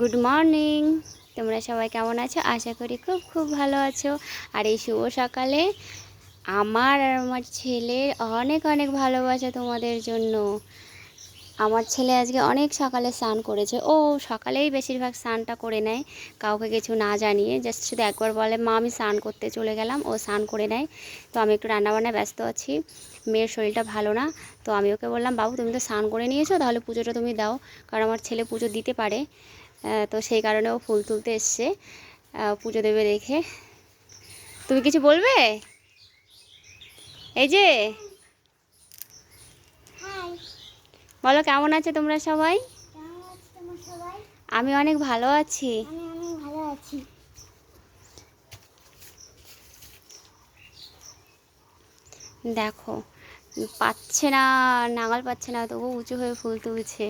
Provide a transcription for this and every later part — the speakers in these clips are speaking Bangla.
Good morning. তোমরা সবাই কেমন আছো? আশা করি খুব খুব ভালো আছো। আর এই শুভ সকালে আমার আর আমার ছেলের অনেক অনেক ভালোবাসা তোমাদের জন্য। আমার ছেলে আজকে অনেক সকালে স্নান করেছে। ও সকালেই বেশিরভাগ স্নানটা করে নেয়। কাউকে কিছু না জানিয়ে জাস্ট শুধু একবার বলে, মা, আমি স্নান করতে চলে গেলাম। ও স্নান করে নেয়। তো আমি একটু রান্নাবান্নায় ব্যস্ত আছি। মেয়ের শরীরটা ভালো না। তো আমি ওকে বললাম, বাবু, তুমি তো স্নান করে নিয়েছো, তাহলে পুজোটা তুমি দাও। কারণ আমার ছেলে পুজো দিতে পারে। তো সেই কারণে ও ফুল তুলতে এসছে। পুজো দেবে দেখে। তুমি কিছু বলবে? এই যে। বলো কেমন আছে তোমরা সবাই? আমি অনেক ভালো আছি। দেখো পাচ্ছে না নাগাল পাচ্ছে না তবু উঁচু হয়ে ফুল তুলছে।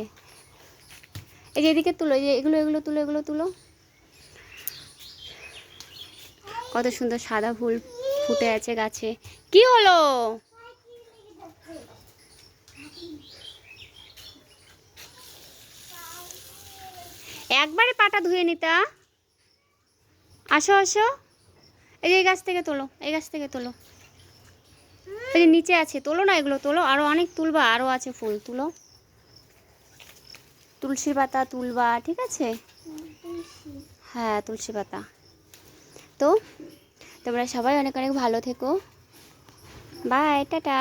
এই যে এদিকে তুলো যে এগুলো এগুলো তুলো এগুলো তুলো। কত সুন্দর সাদা ফুল ফুটে আছে গাছে। কি হলো? একবারে পাটা ধুয়ে নিতা। আসো আসো। এই যে এই গাছ থেকে তোলো, এই গাছ থেকে তোলো। এই যে নিচে আছে, তোলো না এগুলো, তোলো। আরও অনেক তুলবা আরও আছে ফুল, তুলো। তুলসী পাতা তুলবা, ঠিক আছে? হ্যাঁ তুলসী পাতা। তো তোমরা সবাই অনেক অনেক ভালো থেকো। Bye tata.